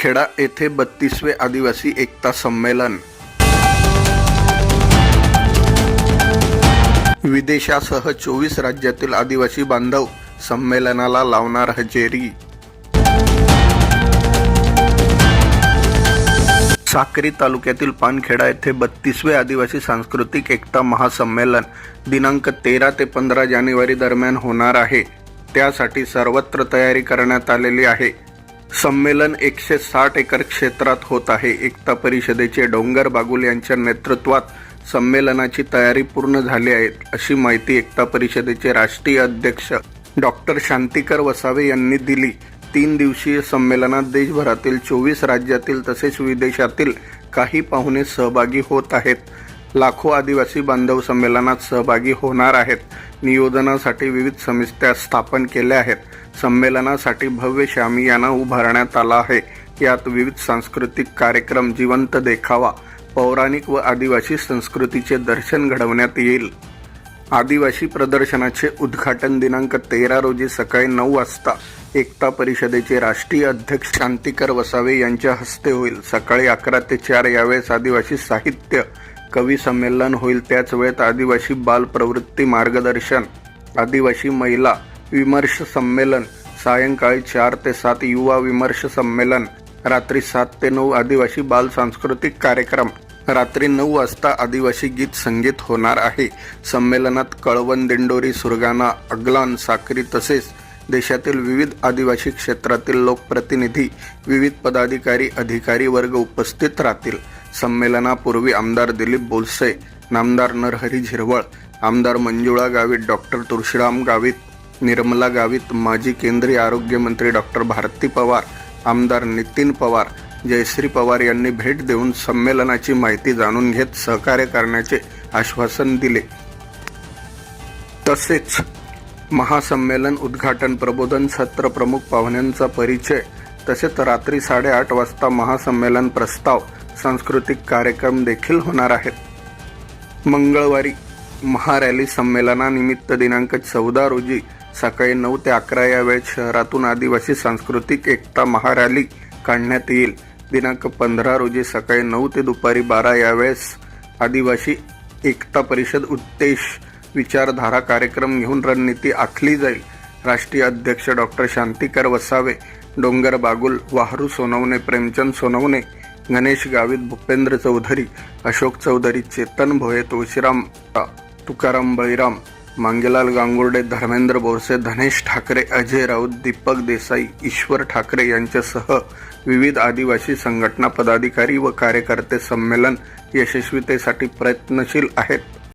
पानखेडा येथे बत्तीसवे आदिवासी एकता संमेलन. विदेशासह चोवीस राज्यातील आदिवासी बांधव संमेलनाला लावणार हजेरी. साक्री तालुक्यातील पानखेडा येथे बत्तीसवे आदिवासी सांस्कृतिक एकता महासंमेलन दिनांक तेरा ते पंधरा जानेवारी दरम्यान होणार आहे. त्यासाठी सर्वत्र तयारी करण्यात आलेली आहे. संमेलन एकशे साठ एकर क्षेत्रात होत आहे. एकता परिषदेचे डोंगर बागुल यांच्या नेतृत्वात संमेलनाची तयारी पूर्ण झाली आहे अशी माहिती एकता परिषदेचे राष्ट्रीय अध्यक्ष डॉक्टर शांतिकर वसावे यांनी दिली. तीन दिवसीय संमेलनात देशभरातील चोवीस राज्यातील तसेच विदेशातील काही पाहुणे सहभागी होत आहेत. लाखो आदिवासी बांधव संमेलनात सहभागी होणार आहेत. नियोजनासाठी विविध समित्या स्थापन केल्या आहेत. संमेलनासाठी भव्य शामियाना उभारण्यात आला आहे. यात विविध सांस्कृतिक कार्यक्रम जिवंत देखावा पौराणिक व आदिवासी संस्कृतीचे दर्शन घडवण्यात येईल. आदिवासी प्रदर्शनाचे उद्घाटन दिनांक तेरा रोजी सकाळी नऊ वाजता एकता परिषदेचे राष्ट्रीय अध्यक्ष शांतिकर वसावे यांच्या हस्ते होईल. सकाळी अकरा ते चार यावेळेस आदिवासी साहित्य कवी संमेलन होईल त्याच वेळेत आदिवासी बाल प्रवृत्ती मार्गदर्शन आदिवासी महिला विमर्श संमेलन सायंकाळी चार ते सात युवा विमर्श संमेलन रात्री सात ते नऊ आदिवासी बाल सांस्कृतिक कार्यक्रम रात्री नऊ वाजता आदिवासी गीत संगीत होणार आहे. संमेलनात कळवण दिंडोरी सुरगाणा अगलान साक्री तसेच देशातील विविध आदिवासी क्षेत्रातील लोकप्रतिनिधी विविध पदाधिकारी अधिकारी वर्ग उपस्थित राहतील. संमेलनापूर्वी आमदार दिलीप बोलसे नामदार नरहरी झिरवळ आमदार मंजुळा गावित डॉक्टर तुळशीराम गावित निर्मला गावित माजी केंद्रीय आरोग्यमंत्री डॉक्टर भारती पवार आमदार नितीन पवार जयश्री पवार यांनी भेट देऊन संमेलनाची माहिती जाणून घेत सहकार्य करण्याचे आश्वासन दिले. तसेच महासंमेलन उद्घाटन प्रबोधन सत्र प्रमुख पाहुण्यांचा परिचय तसेच रात्री साडेआठ वाजता महासंमेलन प्रस्ताव सांस्कृतिक कार्यक्रम देखील होणार आहेत. मंगळवारी महारॅली संमेलनानिमित्त दिनांक चौदा रोजी सकाळी नऊ ते अकरा या वेळेत शहरातून आदिवासी सांस्कृतिक एकता महारॅली काढण्यात येईल. दिनांक पंधरा रोजी सकाळी नऊ ते दुपारी बारा या वेळेस आदिवासी एकता परिषद उद्देश विचारधारा कार्यक्रम घेऊन रणनीती आखली जाईल. राष्ट्रीय अध्यक्ष डॉक्टर शांतिकर वसावे डोंगर बागुल वाहरू सोनवणे प्रेमचंद सोनवणे गणेश गावित भूपेंद्र चौधरी अशोक चौधरी चेतन भोये तुळशीराम तुकाराम बळीराम मांगेलाल गांगुर्डे धर्मेंद्र बोरसे धनेश ठाकरे अजय राऊत दीपक देसाई ईश्वर ठाकरे यांच्यासह विविध आदिवासी संघटना पदाधिकारी व कार्यकर्ते संमेलन यशस्वीतेसाठी प्रयत्नशील आहेत.